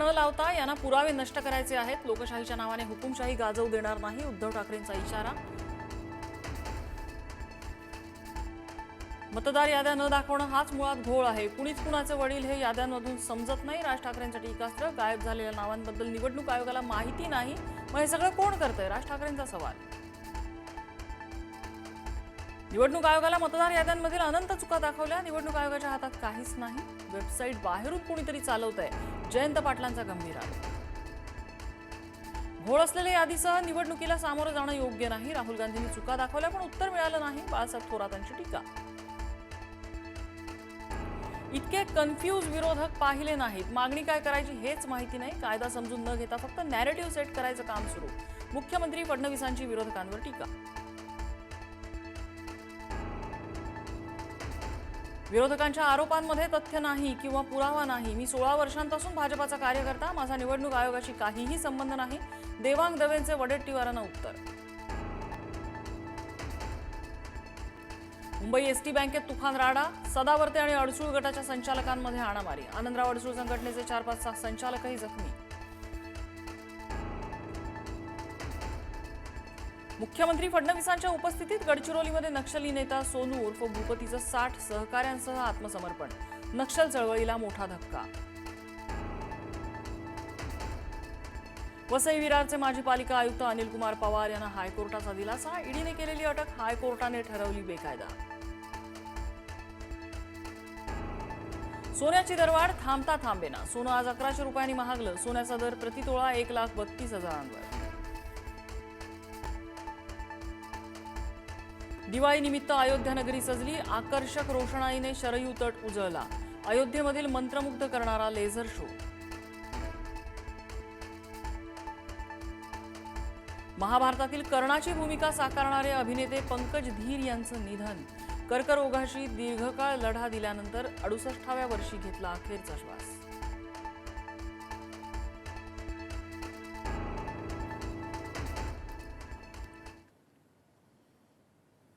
न लावता यांना पुरावे नष्ट करायचे आहेत. लोकशाहीच्या नावाने हुकुमशाही गाजवू देणार नाही उद्धव ठाकरेंचा इशारा. मतदार याद्या न दाखवणं हाच मुळात घोळ आहे. कुणीच कुणाचे वडील हे याद्यांमधून समजत नाही. राज ठाकरेंचं टीकास्त्र गायब झालेल्या नावांबद्दल निवडणूक आयोगाला माहिती नाही. मग हे सगळं कोण करतंय? राज ठाकरेंचा सवाल. निवडणूक आयोगाला मतदार याद्यांमधील अनंत चुका दाखवल्या. निवडणूक आयोगाच्या हातात काहीच नाही. वेबसाईट बाहेरून कुणीतरी चालवत आहे जयंत पाटलांचा गंभीर आरोप. घोळ असलेल्या यादीसह निवडणुकीला सामोरं जाणं योग्य नाही. राहुल गांधींनी चुका दाखवल्या पण उत्तर मिळालं नाही. बाळासाहेब थोरातांची टीका. इतके कन्फ्यूज विरोधक पाहिले नाहीत. मागणी काय करायची हेच माहिती नाही. कायदा समजून न घेता फक्त नॅरेटिव्ह सेट करायचं काम सुरू. मुख्यमंत्री फडणवीसांची विरोधकांवर टीका. विरोधकांच्या आरोपांमध्ये तथ्य नाही किंवा पुरावा नाही. मी सोळा वर्षांपासून भाजपाचा कार्यकर्ता माझा निवडणूक आयोगाशी काहीही संबंध नाही. देवांग दवेंचे वडेट्टीवारांना उत्तर. मुंबई एसटी बँकेत तुफान राडा सदावर्ते आणि अडसूळ गटाच्या संचालकांमध्ये हाणामारी. आनंदराव अडसूळ संघटनेचे चार पाच सहा संचालकही जखमी. मुख्यमंत्री फडणवीसांच्या उपस्थितीत गडचिरोलीमध्ये नक्षली नेता सोनू उर्फ भूपतीचं साठ सहकाऱ्यांसह आत्मसमर्पण. नक्षल चळवळीला मोठा धक्का. वसई विरारचे माजी पालिका आयुक्त अनिल कुमार पवार यांना हायकोर्टाचा दिलासा. ईडीने केलेली अटक हायकोर्टाने ठरवली बेकायदा. सोन्याची दरवाढ थांबता थांबेना. सोनं आज अकराशे रुपयांनी महागलं. सोन्याचा दर प्रतितोळा एक लाख बत्तीस हजारांवर. दिवाळीनिमित्त अयोध्या नगरी सजली आकर्षक रोषणाईने शरयू तट उजळला. अयोध्येमधील मंत्रमुग्ध करणारा लेझर शो. महाभारतातील कर्णाची भूमिका साकारणारे अभिनेते पंकज धीर यांचं निधन. कर्करोगाशी दीर्घकाळ लढा दिल्यानंतर अडुसष्टाव्या वर्षी घेतला अखेरचा श्वास.